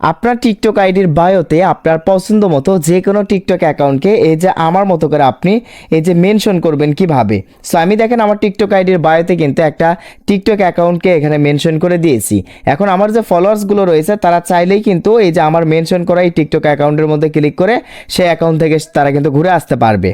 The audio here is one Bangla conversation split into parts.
আপনার টিকটক আইডির বায়োতে আপনার পছন্দ মতো যে কোনো টিকটক অ্যাকাউন্টকে এই যে আমার মতো করে আপনি এই যে মেনশন করবেন কীভাবে। সো আমি দেখেন আমার টিকটক আইডির বায়োতে কিন্তু একটা টিকটক অ্যাকাউন্টকে এখানে মেনশন করে দিয়েছি। এখন আমার যে ফলোয়ার্সগুলো রয়েছে, তারা চাইলেই কিন্তু এই যে আমার মেনশন করা এই টিকটক অ্যাকাউন্টের মধ্যে ক্লিক করে সেই অ্যাকাউন্ট থেকে তারা কিন্তু ঘুরে আসতে পারবে।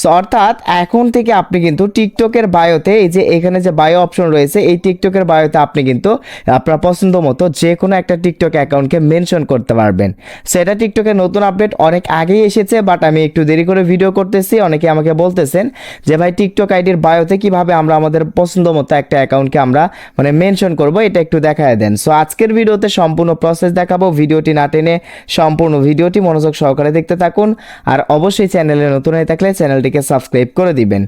সো অর্থাৎ এখন থেকে আপনি কিন্তু টিকটকের বায়োতে এই যে এখানে যে বায়ো অপশন রয়েছে, এই টিকটকের বায়োতে আপনি কিন্তু আপনার পছন্দ মতো যে কোনো একটা টিকটক অ্যাকাউন্টকে মেনশন করতে পারবেন। সেটা টিকটকের নতুন আপডেট অনেক আগেই এসেছে বাট আমি একটু দেরি করে ভিডিও করতেছি। অনেকে আমাকে বলতেছেন যে, ভাই, টিকটক আইডির বায়োতে কীভাবে আমরা আমাদের পছন্দ মতো একটা অ্যাকাউন্টকে আমরা মানে মেনশন করব? এটা একটু দেখায় দেন। সো আজকের ভিডিওতে সম্পূর্ণ প্রসেস দেখাবো। ভিডিওটি না টেনে সম্পূর্ণ ভিডিওটি মনোযোগ সহকারে দেখতে থাকুন। আর অবশ্যই চ্যানেলে নতুন হয়ে থাকলে চ্যানেলটিকে সাবস্ক্রাইব করে দিবেন।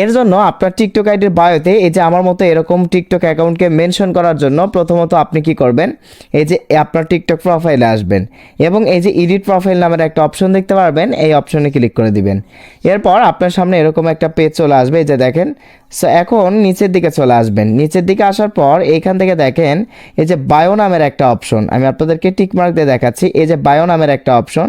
এর জন্য আপনার টিকটক আইডির বায়োতে এই যে আমার মতো এরকম টিকটক অ্যাকাউন্টকে মেনশন করার জন্য প্রথমত আপনি কি করবেন? এই যে আপনার টিকটক প্রোফাইলে আসবেন এবং এই যে এডিট প্রোফাইল নামের একটা অপশন দেখতে পারবেন, এই অপশনে ক্লিক করে দিবেন। এরপর আপনার সামনে এরকম একটা পেজ চলে আসবে, এই যে দেখেন। সো এখন নিচের দিকে চলে আসবেন। নিচের দিকে আসার পর এইখান থেকে দেখেন, এই যে বায়ো নামের একটা অপশন আমি আপনাদেরকে টিকমার্ক দিয়ে দেখাচ্ছি। এই যে বায়ো নামের একটা অপশন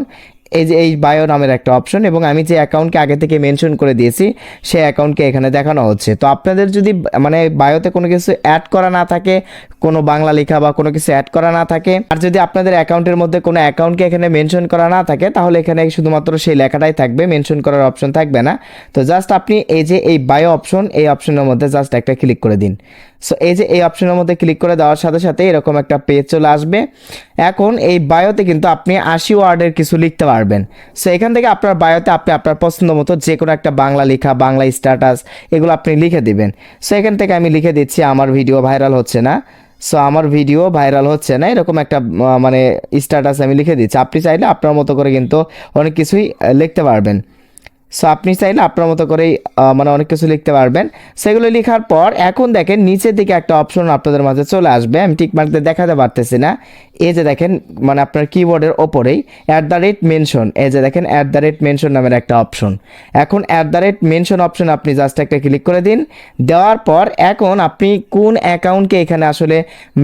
এই যে, এই বায়ো নামের একটা অপশন এবং আমি যে অ্যাকাউন্টকে আগে থেকে মেনশন করে দিয়েছি, সেই অ্যাকাউন্টকে এখানে দেখানো হচ্ছে। তো আপনাদের যদি মানে বায়োতে কোনো কিছু অ্যাড করা না থাকে, কোনো বাংলা লেখা বা কোনো কিছু অ্যাড করা না থাকে, আর যদি আপনাদের অ্যাকাউন্টের মধ্যে কোনো অ্যাকাউন্টকে এখানে মেনশন করা না থাকে, তাহলে এখানে শুধুমাত্র সেই লেখাটাই থাকবে মেনশন করার অপশন থাকবে না। তো জাস্ট আপনি এই যে, এই বায়ো অপশন এই অপশনের মধ্যে জাস্ট একটা ক্লিক করে দিন। সো এই যে, এই অপশনের মধ্যে ক্লিক করে দেওয়ার সাথে সাথে এরকম একটা পেজ চলে আসবে। এখন এই বায়োতে কিন্তু আপনি আশি ওয়ার্ডের কিছু লিখতে পারবেন। সো এখান থেকে আপনার বায়োতে আপনি আপনার পছন্দ মতো যে কোনো একটা বাংলা লেখা, বাংলা স্ট্যাটাস এগুলো আপনি লিখে দিবেন। সো এখান থেকে আমি লিখে দিচ্ছি, আমার ভিডিও ভাইরাল হচ্ছে না। সো আমার ভিডিও ভাইরাল হচ্ছে না, এরকম একটা মানে স্ট্যাটাস আমি লিখে দিচ্ছি। আপনি চাইলে আপনার মতো করে কিন্তু অনেক কিছুই লিখতে পারবেন। সো আপনি চাইলে আপনার মতো করেই মানে অনেক কিছু লিখতে পারবেন। সেগুলো লেখার পর এখন দেখেন নিচের দিকে একটা অপশন আপনাদের মাঝে চলে আসবে। আমি ঠিক মার্কতে দেখাতে পারতেছি না। এই যে দেখেন মানে আপনার কিবোর্ডের ওপরেই অ্যাট দ্য রেট মেনশন এই যে দেখেন অ্যাট দ্য রেট মেনশন নামের একটা অপশন এখন at the rate mention option আপনি জাস্ট একটা ক্লিক করে দিন। দেওয়ার পর এখন আপনি কোন অ্যাকাউন্টকে এখানে আসলে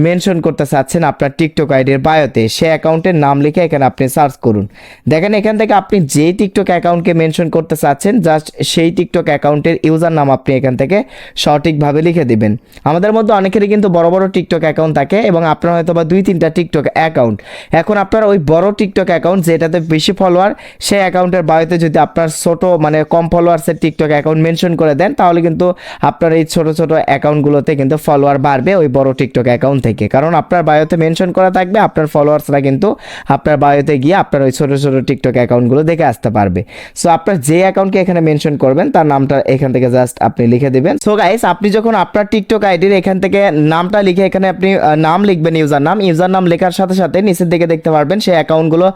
মেনশন করতে চাচ্ছেন আপনার টিকটক আইডির বায়োতে সে অ্যাকাউন্টের নাম লিখে এখানে আপনি সার্চ করুন। দেখেন এখান থেকে আপনি যেই টিকটক অ্যাকাউন্টকে মেনশন করতে চাচ্ছেন জাস্ট সেই টিকটক অ্যাকাউন্টের ইউজার নাম আপনি এখান থেকে সঠিকভাবে লিখে দিবেন। আমাদের মধ্যে অনেকেরই কিন্তু বড় বড় টিকটক অ্যাকাউন্ট থাকে এবং আপনার হয়তো বা দুই তিনটা টিকটক অ্যাকাউন্ট এখন আপনার ওই বড় টিকটক অ্যাকাউন্ট যেটাতে বেশি ফলোয়ার সেই অ্যাকাউন্টের বায়োতে যদি আপনার ছোট মানে কম ফলোয়ার্সের টিকটক অ্যাকাউন্ট মেনশন করে দেন, তাহলে কিন্তু আপনার এই ছোট ছোট অ্যাকাউন্টগুলোতে কিন্তু ফলোয়ার বাড়বে ওই বড় টিকটক অ্যাকাউন্ট থেকে। কারণ আপনার বায়োতে মেনশন করা থাকবে, আপনার ফলোয়ার্সরা কিন্তু আপনার বায়োতে গিয়ে আপনার ওই ছোট ছোট টিকটক অ্যাকাউন্টগুলো দেখে আসতে পারবে। সো আপনার যে অ্যাকাউন্টকে এখানে মেনশন করবেন, তার নামটা এখান থেকে জাস্ট আপনি লিখে দিবেন। সো গাইস আপনি যখন আপনার টিকটক আইডির এখান থেকে নামটা লিখে এখানে আপনি নাম লিখবেন ইউজার নাম ইউজার নাম লেখার সাথে সাথে নিচের দিকে দেখতে পারবেন, সেই অ্যাকাউন্টগুলো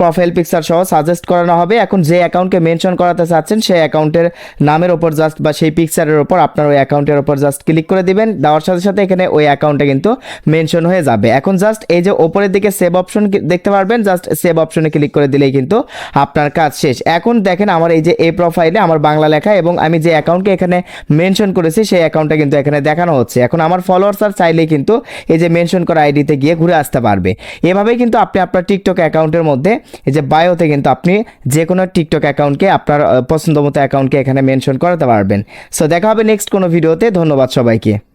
প্রোফাইল পিকচার সহ সাজেস্ট করানো হবে। এখন যে অ্যাকাউন্টকে মেনশন করাতে চাচ্ছেন, সেই অ্যাকাউন্টের নামের ওপর জাস্ট বা সেই পিকচারের ওপর আপনার ওই অ্যাকাউন্টের ওপর জাস্ট ক্লিক করে দিবেন। দেওয়ার সাথে সাথে এখানে ওই অ্যাকাউন্টে কিন্তু মেনশন হয়ে যাবে। এখন জাস্ট এই যে ওপরের দিকে সেভ অপশন দেখতে পারবেন জাস্ট সেভ অপশনে ক্লিক করে দিলেই কিন্তু আপনার কাজ শেষ। এখন দেখেন আমার এই যে এই প্রোফাইলে আমার বাংলা লেখা এবং আমি যে অ্যাকাউন্টকে এখানে মেনশন করেছি, সেই অ্যাকাউন্টটা কিন্তু এখানে দেখানো হচ্ছে। এখন আমার ফলোয়ার্স আর চাইলেই কিন্তু এই যে মেনশন করা আইডিতে গিয়ে ঘুরে আসতে পারবে। এভাবেই কিন্তু আপনি আপনার টিকটক অ্যাকাউন্টের মধ্যে এই যে বায়োতে কিন্তু আপনি যে কোনো টিকটক অ্যাকাউন্টকে আপনার পছন্দ মতো অ্যাকাউন্টকে এখানে মেনশন করাতে পারবেন। সো দেখা হবে নেক্সট কোনো ভিডিওতে ধন্যবাদ সবাইকে।